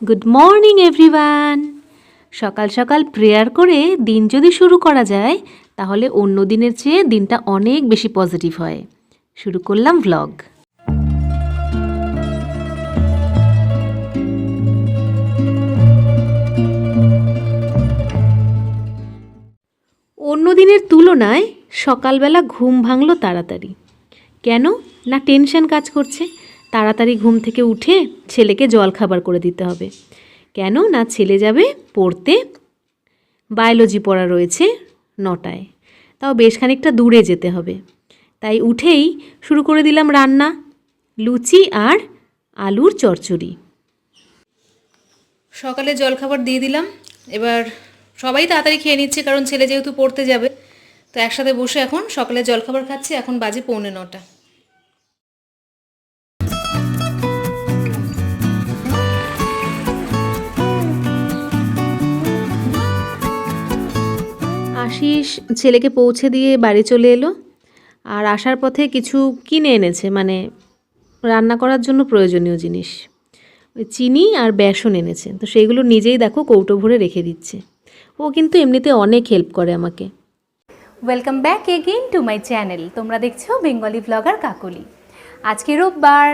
Good morning everyone সকাল সকাল prayer করে দিন যদি শুরু করা যায়, তাহলে অন্য দিনের চেয়ে দিনটা অনেক বেশি পজিটিভ হয়। শুরু করলাম ভ্লগ অন্য দিনের তুলনায় সকালবেলা ঘুম ভাঙলো তাড়াতাড়ি। কেন? না টেনশন কাজ করছে? তাড়াতাড়ি ঘুম থেকে উঠে ছেলেকে জল খাবার করে দিতে হবে। কেন? না ছেলে যাবে পড়তে। বায়োলজি পড়া রয়েছে নটায়। তাও বেশ খানিকটা দূরে যেতে হবে। তাই উঠেই শুরু করে দিলাম রান্না, লুচি আর আলুর চচ্চড়ি সকালে জলখাবার দিয়ে দিলাম। এবার সবাই তাড়াতাড়ি খেয়ে নিচ্ছে কারণ ছেলে যেহেতু পড়তে যাবে। তো একসাথে বসে এখন সকালে জলখাবার খাচ্ছি। এখন বাজে পৌনে নটা। আশিস ছেলেকে পৌঁছে দিয়ে বাড়ি চলে এলো। আর আসার পথে কিছু কিনে এনেছে মানে রান্না করার জন্য প্রয়োজনীয় জিনিস। ওই চিনি আর বেসন এনেছে। তো সেইগুলো নিজেই দেখো কৌটো ভরে রেখে দিচ্ছে। ও কিন্তু এমনিতে অনেক হেল্প করে আমাকে। Welcome back again to my channel তোমরা দেখছ বেঙ্গলি ব্লগার কাকলি। আজকে রোববার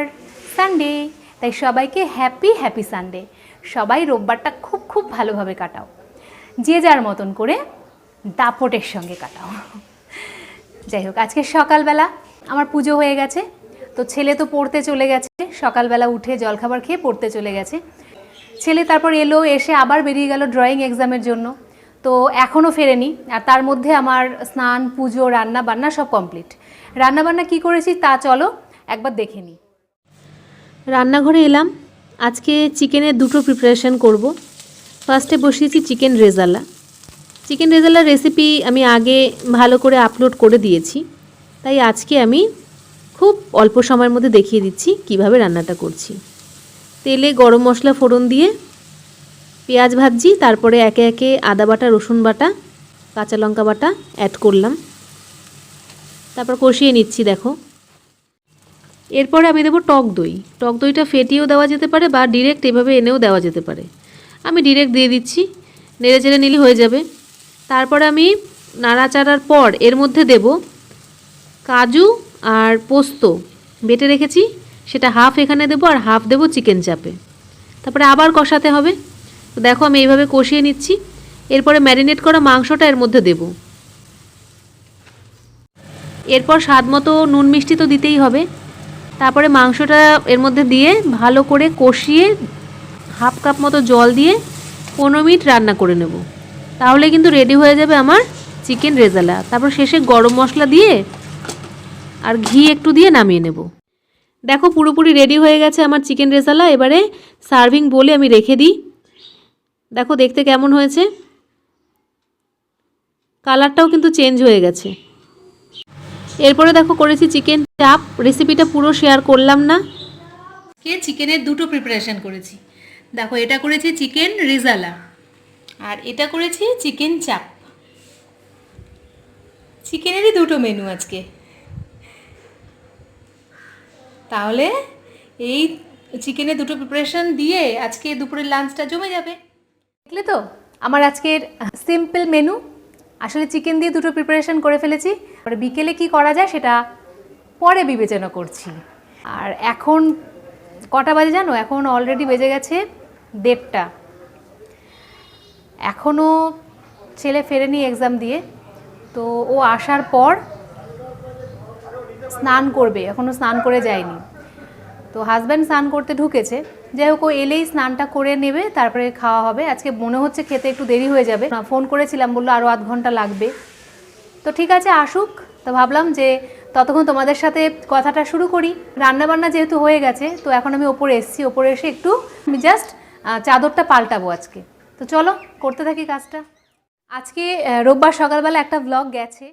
সানডে তাই সবাইকে হ্যাপি হ্যাপি সানডে সবাই রোববারটা খুব খুব ভালোভাবে কাটাও। যে যার মতন করে দাপটের সঙ্গে কাটাও। যাই হোক, আজকে সকালবেলা আমার পুজো হয়ে গেছে। তো ছেলে তো পড়তে চলে গেছে। সকালবেলা উঠে জলখাবার খেয়ে পড়তে চলে গেছে। ছেলে তারপর এলো, এসে আবার বেরিয়ে গেল ড্রয়িং এক্সামের জন্য। তো এখনও ফেরেনি। আর তার মধ্যে আমার স্নান, পুজো, রান্না বান্না সব কমপ্লিট রান্না বান্না কী করেছি তা চলো একবার দেখে নিই। রান্নাঘরে এলাম। আজকে চিকেনের দুটো প্রিপারেশন করব। ফার্স্টে বসিয়েছি চিকেন রেজালা। চিকেন রেজালার রেসিপি আমি আগে ভালো করে আপলোড করে দিয়েছি। তাই আজকে আমি খুব অল্প সময়ের মধ্যে দেখিয়ে দিচ্ছি কীভাবে রান্নাটা করছি। তেলে গরম মশলা ফোড়ন দিয়ে পেঁয়াজ ভাজছি, তারপরে একে একে আদা বাটা, রসুন বাটা, কাঁচা লঙ্কা বাটা অ্যাড করলাম। তারপর কষিয়ে নিচ্ছি, দেখো। এরপরে আমি দেবো টক দই। টক দইটা ফেটিয়েও দেওয়া যেতে পারে বা ডিরেক্ট এভাবে এনেও দেওয়া যেতে পারে। আমি ডিরেক্ট দিয়ে দিচ্ছি, নেড়ে চেড়ে নিলে হয়ে যাবে। তারপরে আমি নাড়াচাড়ার পর এর মধ্যে দেব কাজু আর পোস্ত। বেটে রেখেছি, সেটা হাফ এখানে দেবো আর হাফ দেবো চিকেন চাপে। তারপরে আবার কষাতে হবে। দেখো আমি এইভাবে কষিয়ে নিচ্ছি। এরপরে ম্যারিনেট করা মাংসটা এর মধ্যে দেবো। এরপর স্বাদ মতো নুন মিষ্টি তো দিতেই হবে। তারপরে মাংসটা এর মধ্যে দিয়ে ভালো করে কষিয়ে হাফ কাপ মতো জল দিয়ে পনেরো মিনিট রান্না করে নেব। তাহলে কিন্তু রেডি হয়ে যাবে আমার চিকেন রেজালা তারপর শেষে গরম মশলা দিয়ে আর ঘি একটু দিয়ে নামিয়ে নেব। দেখো পুরোপুরি রেডি হয়ে গেছে আমার চিকেন রেজালা এবারে সার্ভিং বলে আমি রেখে দিই। দেখো দেখতে কেমন হয়েছে। কালারটাও কিন্তু চেঞ্জ হয়ে গেছে। এরপরে দেখো করেছি চিকেন চাপ রেসিপিটা পুরো শেয়ার করলাম না। কে চিকেনের দুটো প্রিপারেশান করেছি। দেখো এটা করেছি চিকেন রেজালা আর এটা করেছি চিকেন চাপ। চিকেনেরই দুটো মেনু আজকে। তাহলে এই চিকেনের দুটো প্রিপারেশন দিয়ে আজকে দুপুরের লাঞ্চটা জমে যাবে। দেখলে তো? আমার আজকের সিম্পল মেনু আসলে চিকেন দিয়ে দুটো প্রিপারেশন করে ফেলেছি। পরে বিকেলে কি করা যায় সেটা পরে বিবেচনা করছি। আর এখন কটা বাজে জানো? এখন অলরেডি বেজে গেছে দেড়টা। এখনও ছেলে ফেরেনি এক্সাম দিয়ে, তো ও আসার পর স্নান করবে এখনও স্নান করে যায়নি। তো হাজব্যান্ড স্নান করতে ঢুকেছে, যাই হোক ও এলেই স্নানটা করে নেবে, তারপরে খাওয়া হবে। আজকে মনে হচ্ছে খেতে একটু দেরি হয়ে যাবে। ফোন করেছিলাম, বলল আরও আধ ঘণ্টা লাগবে। তো ঠিক আছে, আসুক। তো ভাবলাম যে ততক্ষণ তোমাদের সাথে কথাটা শুরু করি। রান্নাবান্না যেহেতু হয়ে গেছে, তো এখন আমি ওপরে এসেছি। ওপরে এসে একটু আমি জাস্ট চাদরটা পাল্টাবো আজকে। তো চলো করতে থাকি কাজটা। আজকে রোববার সকালবেলা একটা ব্লগ গেছে।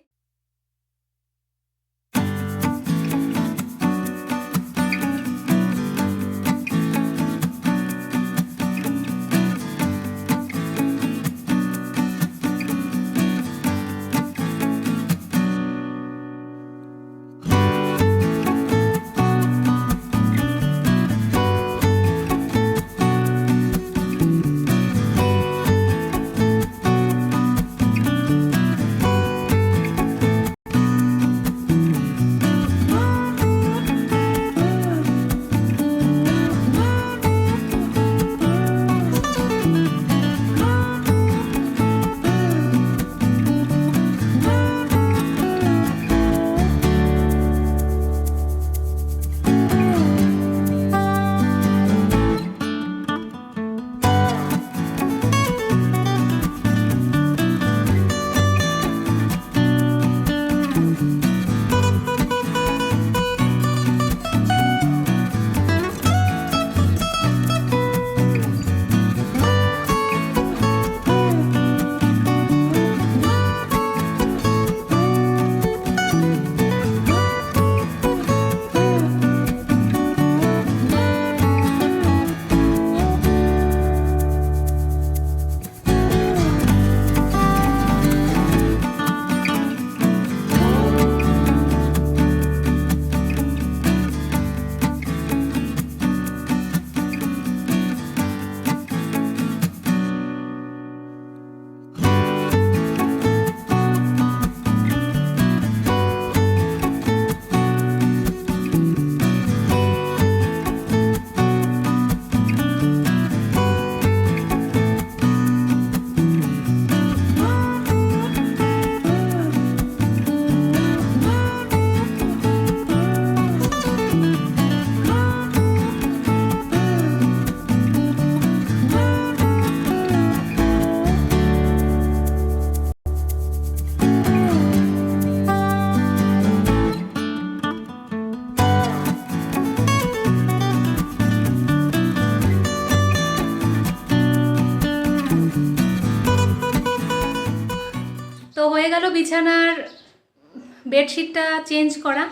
গেল বিছানার বেডশিটটা চেঞ্জ করা।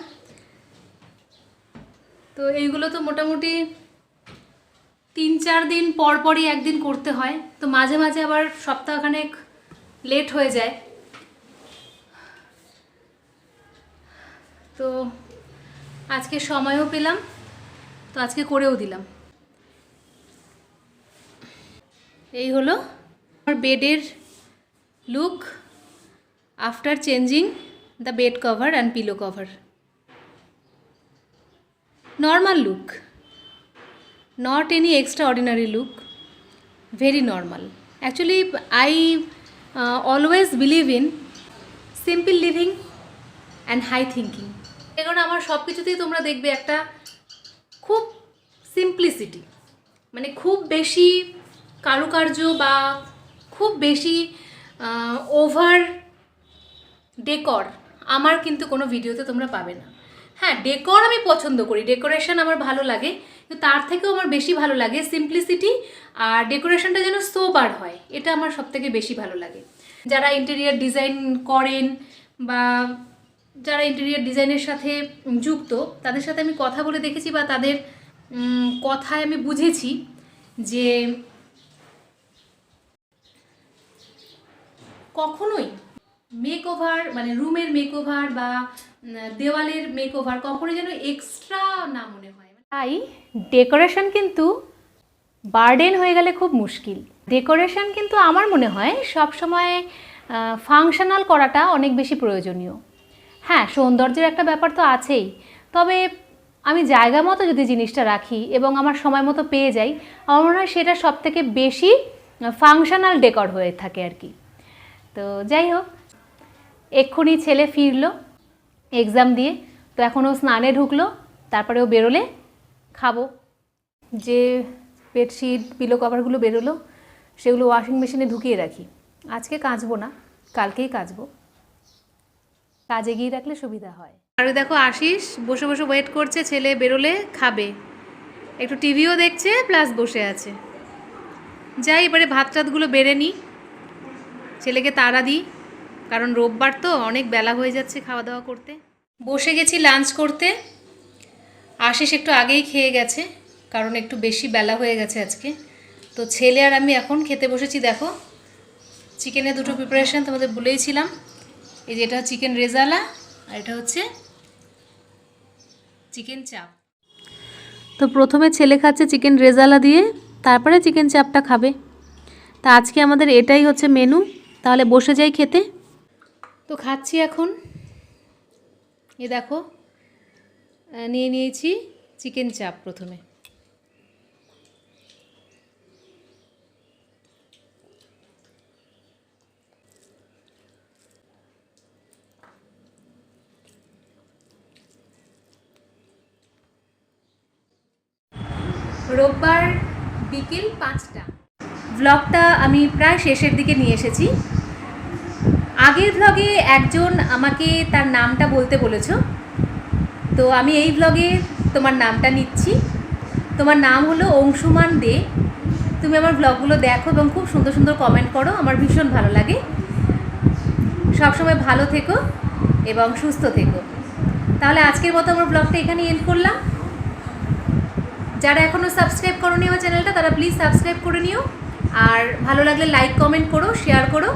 তো এইগুলো তো মোটামুটি তিন চার দিন পর পরই একদিন করতে হয়। তো মাঝে মাঝে আবার সপ্তাহখানেক লেট হয়ে যায়। তো আজকে সময়ও পেলাম, তো আজকে করেও দিলাম। এই হলো আমার বেডের look. After changing the bed cover and pillow cover normal look not any extraordinary look very normal actually i uh, always believe in simple living and high thinking এখন আমার সব কিছুতেই তোমরা দেখবে একটা খুব সিম্পলিসিটি মানে খুব বেশি কারুকার্য বা খুব বেশি ওভার ডেকর আমার কিন্তু কোনো ভিডিওতে তোমরা পাবে না। হ্যাঁ ডেকর আমি পছন্দ করি। ডেকোরেশন আমার ভালো লাগে। কিন্তু তার থেকেও আমার বেশি ভালো লাগে সিম্পলিসিটি আর ডেকোরেশনটা যেন সোবার হয়। এটা আমার সব থেকে বেশি ভালো লাগে। যারা ইন্টেরিয়ার ডিজাইন করেন বা যারা ইন্টেরিয়ার ডিজাইনের সাথে যুক্ত, তাদের সাথে আমি কথা বলে দেখেছি বা তাদের কথায় আমি বুঝেছি যে কখনোই মেক ওভার মানে রুমের মেক ওভার বা দেওয়ালের মেক ওভার কখনোই যেন এক্সট্রা না মনে হয়। তাই ডেকোরেশন কিন্তু বার্ডেন হয়ে গেলে খুব মুশকিল। ডেকোরেশন কিন্তু আমার মনে হয় সব সময় ফাংশনাল করাটা অনেক বেশি প্রয়োজনীয়। হ্যাঁ সৌন্দর্যের একটা ব্যাপার তো আছেই। তবে আমি জায়গা মতো যদি জিনিসটা রাখি এবং আমার সময় মতো পেয়ে যাই, আমার মনে হয় সেটা সব থেকে বেশি ফাংশনাল ডেকর হয়ে থাকে আর কি। তো যাই হোক এক্ষুনি ছেলে ফিরলো এক্সাম দিয়ে, তো এখন ও স্নানে ঢুকলো, তারপরে ও বেরোলে খাব। যে বেডশিট পিলো কভারগুলো বেরোলো, সেগুলো ওয়াশিং মেশিনে ঢুকিয়ে রাখি। আজকে কাচবো না, কালকেই কাচবো। কাজে গিয়ে রাখলে সুবিধা হয়। আর দেখো আশিস, বসে বসে ওয়েট করছে, ছেলে বেরোলে খাবে। একটু টিভিও দেখছে প্লাস বসে আছে। যাই, এবারে ভাত টাতগুলো বেড়ে নিই। ছেলেকে তাড়া দিই। কারণ রোববার তো অনেক বেলা হয়ে যাচ্ছে খাওয়া দাওয়া করতে। বসে গেছি লাঞ্চ করতে। আশিস একটু আগেই খেয়ে গেছে, কারণ একটু বেশি বেলা হয়ে গেছে আজকে। তো ছেলে আর আমি এখন খেতে বসেছি, দেখো। চিকেনের দুটো প্রিপারেশন তোমাদের বলেইছিলাম এই যে এটা চিকেন রেজালা, আর এটা হচ্ছে চিকেন চাপ তো প্রথমে ছেলে খাচ্ছে চিকেন রেজালা দিয়ে, তারপরে চিকেন চাপটা খাবে। তা আজকে আমাদের এটাই হচ্ছে মেনু তাহলে বসে যাই খেতে। তো খাচ্ছি এখন। এ দেখো নিয়ে নিয়েছি চিকেন চাপ প্রথমে। রোববার বিকেল পাঁচটা। ব্লগটা আমি প্রায় শেষের দিকে নিয়ে এসেছি। আগের ভ্লগে একজন আমাকে তার নামটা বলতে বলেছ। তো আমি এই ভ্লগে তোমার নামটা নিচ্ছি। তোমার নাম হলো অংশুমান দে। তুমি আমার ভ্লগগুলো দেখো এবং খুব সুন্দর সুন্দর কমেন্ট করো, আমার ভীষণ ভালো লাগে। সবসময় ভালো থেকো এবং সুস্থ থেকো। তাহলে আজকের মতো আমার ব্লগটা এখানে এন্ড করলাম। যারা এখনও সাবস্ক্রাইব করোনি আমার চ্যানেলটা তারা প্লিজ সাবস্ক্রাইব করে নিও। আর ভালো লাগলে লাইক কমেন্ট করো শেয়ার করো।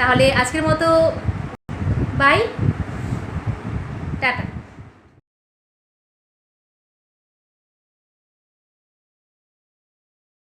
তাহলে আজকের মতো বাই টাটা।